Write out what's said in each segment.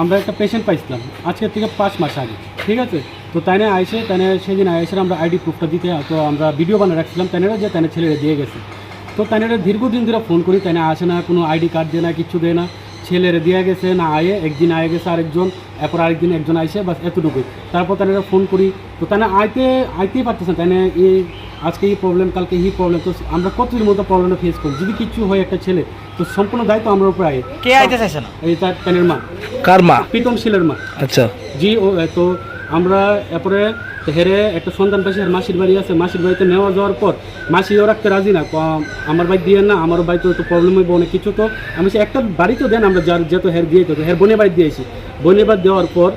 আমরা একটা পেশেন্ট পাইছিলাম আজকের থেকে পাঁচ মাস আগে, ঠিক আছে? তো তাইনে আইসে, তাইনে সেদিন আইসে আমরা আইডি প্রুফটা দিতে, তো আমরা ভিডিও বানিয়ে রাখছিলাম তাইনেরা যে তাইনে ছেলেরা দিয়ে গেছে। তো তাইনেরা দীর্ঘদিন ধরে ফোন করি, তাইনে আসে না, কোনো আইডি কার্ড দেয় না, কিছু দেয় না। ছেলেরা দিয়ে গেছে না আয়ে একদিন আয়ে গেছে আরেকজন এরপর আরেকদিন একজন আইসে বাস এতটুকুই। তারপর তারা ফোন করি তো তারা আইতে আইতেই পারতেছেন তাই এই আজকে এই প্রবলেম কালকে এই প্রবলেম তো আমরা কতদিন মতো প্রবলেমটা ফেস করি যদি কিছু হয় একটা ছেলে তো সম্পূর্ণ দায়িত্ব আমার উপরে আয়ে। কে আইতে চাইছে না? এই তার তানের মা। কার মা? প্রীতম শীলের মা। আচ্ছা। জি ও তো আমরা এরপরে হেরে একটা সন্তান পাশে মাসির বাড়ি আছে, মাসির বাড়িতে নেওয়া যাওয়ার পর মাসিও রাখতে রাজি না আমার বাড়ি দিয়ে না আমার বাড়িতে তো প্রবলেম হইব, অনেক কিছু তো। আমি সে একটা বাড়ি তো দেন, আমরা যার যেহেতু হের দিয়ে তো হের বোনের বাড়ি দিয়েছি। বোনের বাড়ি দেওয়ার পর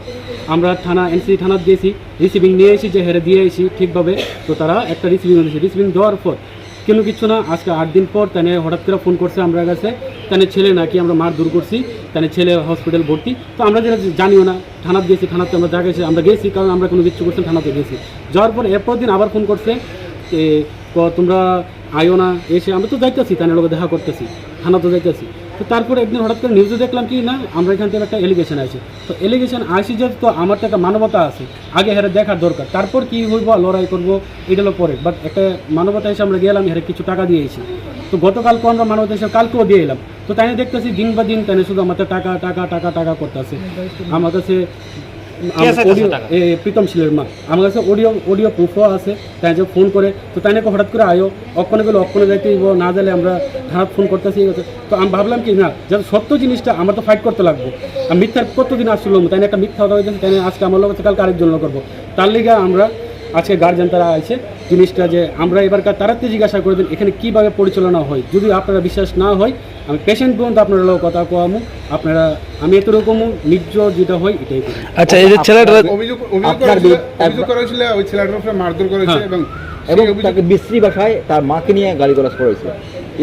আমরা থানা এনসিসি থানা দিয়েছি রিসিভিং নিয়ে এসেছি, যে হেরে দিয়ে এসেছি ঠিকভাবে। তো তারা একটা রিসিভিং দিয়েছে। রিসিভিং দেওয়ার পর কোনো কিছু না, আজকে আট দিন পর তানে হঠাৎ করে ফোন করছে আমরা কাছে। তানে ছেলে নাকি আমরা মার দূর করছি, তানে ছেলে হসপিটাল ভর্তি। তো আমরা যেটা জানিও না, থানাত গেছি, থানাতে আমরা যা গেছি, আমরা গেছি, কারণ আমরা কোনো কিছু করছি থানাতে গেছি। যাওয়ার পর এরপর দিন আবার ফোন করছে তোমরা আয়ো না, এসে আমরা তো যাইতেছি, তানের লোক দেখা করতেছি থানা তো যাইতেছি। তো তারপরে একদিন হঠাৎ করে নিউজে দেখলাম কি না, আমরা এখান থেকে একটা এলিগেশন আছে তো এলিগেশন আসি যে তো আমার তো একটা মানবতা আছে, আগে হেরে দেখার দরকার। তারপর কি হইব, লড়াই করব, এটা হলো পরে। বাট একটা মানবতা হিসেবে আমরা গেলাম, হেরে কিছু টাকা দিয়েছি তো গতকালকে আমরা মানবতা হিসেবে কালকেও দিয়ে এলাম। তো তাই দেখতেছি দিন বা দিন তাই শুধু আমাদের টাকা টাকা টাকা টাকা করতেছে। আমার কাছে এ প্রীতম শিলের মা। আমার কাছে অডিও অডিও প্রুফও আছে তাই যে ফোন করে। তো তাই নাকি হঠাৎ করে আয়ো অক্ষণে গেলে অক্ষণে যাইতে না গেলে আমরা খারাপ ফোন করতেছি তো আমি ভাবলাম কি না যেন সত্য জিনিসটা আমার তো ফাইট করতে লাগবো। আর মিথ্যার কতদিন আসলো তাই না একটা মিথ্যা কথা হয়েছে তাই আজকে আমার লোক কালকে আরেকজন করব। তার লিগে আমরা আজকে গার্জেন তারা আছে জিনিসটা যে আমরা এবারকার তারাতে জিজ্ঞাসা করে দিন এখানে কীভাবে পরিচালনা হয়? যদি আপনারা বিশ্বাস না হয় আমি পেশেন্ট পর্যন্ত আপনারা লোক কথা কোয়ামু আপনারা আমি এতরকম নিজ যেটা হয় এটাই করি। আচ্ছা এই যে ছেলেটা অভিযোগ অভিযোগ অভিযোগ করেছিল ওই ছেলেটার উপরে মারধর করেছে হ্যাঁ। এবং এবং তাকে বিশ্রী ভাষায় তার মাকে নিয়ে গালিগালাজ করেছে।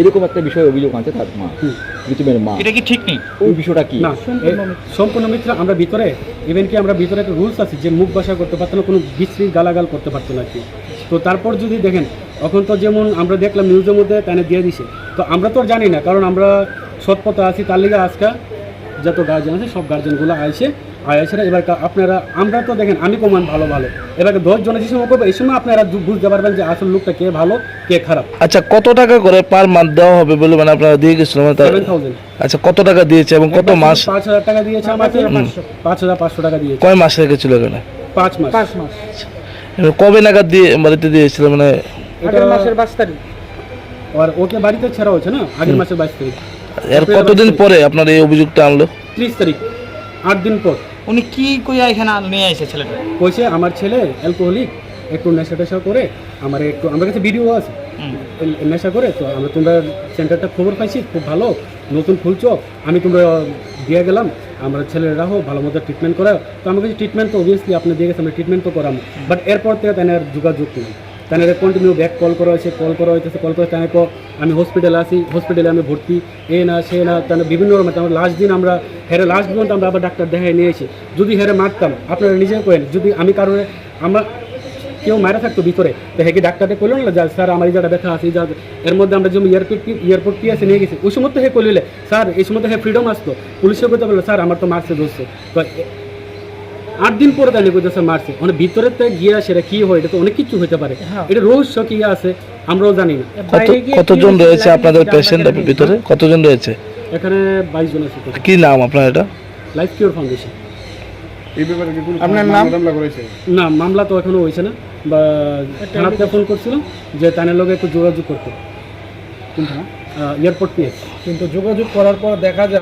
এরকম একটা বিষয় অভিযোগ আনছে তার মা। মৃত্যুমের মা। এটা কি ঠিক নেই? ওই বিষয়টা কি? না সম্পূর্ণ মিত্র আমরা ভিতরে ইভেন কি আমরা ভিতরে একটা রুলস আছে যে মুখ ভাষা করতে পারতো না কোনো বিশ্রী গালাগাল করতে পারতো না কি তো তারপর যদি দেখেন এখন তো যেমন আমরা দেখলাম নিউজের মধ্যে তানে দিয়ে দিছে। তো আমরা তো আর জানি না কারণ আমরা সৎপথে আছি তার লিগে আজকে যত গার্জেন আছে সব গার্জেনগুলো আইসে আইসে এবার আপনারা আমরা তো দেখেন আমি কমান ভালো ভালো। এবার দশ জনের যে সময় করব এই সময় আপনারা বুঝতে পারবেন যে আসল লোকটা কে ভালো কে খারাপ। আচ্ছা কত টাকা করে পার মান্থ দেওয়া হবে বলে মানে আপনারা দিয়ে গেছিলেন? মানে সেভেন আচ্ছা কত টাকা দিয়েছে এবং কত মাস? পাঁচ হাজার টাকা দিয়েছে আমাকে। পাঁচ হাজার পাঁচশো টাকা দিয়েছে। কয় মাস রেখেছিল এখানে? পাঁচ মাস। পাঁচ মাস। কবে নাগাদ দিয়ে বাড়িতে দিয়েছিল? মানে আগের মাসের বাইশ তারিখ। আর ওকে বাড়িতে ছাড়া হয়েছে না? আগের মাসের বাইশ তারিখ। এর কতদিন পরে আপনার এই অভিযোগটা আনলো? ত্রিশ তারিখ আট দিন পর। উনি কি কইয়া এখানে নিয়ে আইছে ছেলেটা? কইছে আমার ছেলে অ্যালকোহলিক একটু নেশা টেশা করে আমার একটু আমার কাছে ভিডিও আছে। নেশা করে, তো আমরা তোমরা সেন্টারটা খবর পাইছি, খুব ভালো, নতুন খুলছো, আমি তোমরা দিয়ে গেলাম, আমরা ছেলেরা রাখো, ভালো মতো ট্রিটমেন্ট করা তো আমার কাছে ট্রিটমেন্ট তো অবভিয়াসলি আপনি দিয়ে গেছে আমরা ট্রিটমেন্ট তো করাম। বাট এরপর থেকে তাই যোগাযোগ করি তাই কন্টিনিউ ব্যাক কল করা হয়েছে কল করা হয়েছে কল করে তাই আমি হসপিটালে আসি হসপিটালে আমি ভর্তি, এ না, সে না তাহলে বিভিন্ন রকম আমার লাস্ট দিন আমরা, হেরে লাস্ট পর্যন্ত আমরা আবার ডাক্তার দেখাই নিয়েছি যদি হেরে মারতাম, আপনারা নিজে করেন যদি আমি কারণে আমরা কেউ মারা থাকতো ভিতরে। তো হেকে ডাক্তারকে করল না যে স্যার আমার জায়গা ব্যথা আছে জায়গা এর মধ্যে আমরা যেমন এয়ারপোর্ট এয়ারপোর্ট কি আছে নিয়ে গেছি। ওই সময় তো হে করলে স্যার এই সময় তো হে ফ্রিডম আসতো। পুলিশে করতে বলল স্যার আমার তো মারছে ধরছে। তো আট দিন পরে তাই কইতেছে মারছে। মানে ভিতরে তো গিয়া সেটা কি হয় এটা তো অনেক কিছু হতে পারে। এটা রহস্য কি আছে আমরাও জানি না। কত কতজন রয়েছে আপনাদের পেশেন্ট ভিতরে? কতজন রয়েছে? এখানে বাইশ জন আছে কি নাম আপনার এটা? Life cure foundation. এই ব্যাপারে কি কোনো আপনার নাম? মামলা করেছে? না মামলা তো এখনও হয়েছে না। বা থানাতে ফোন করছিলাম যে তানের লোক একটু যোগাযোগ করতে। কিন্তু এয়ারপোর্ট নিয়ে। কিন্তু যোগাযোগ করার পর দেখা যায়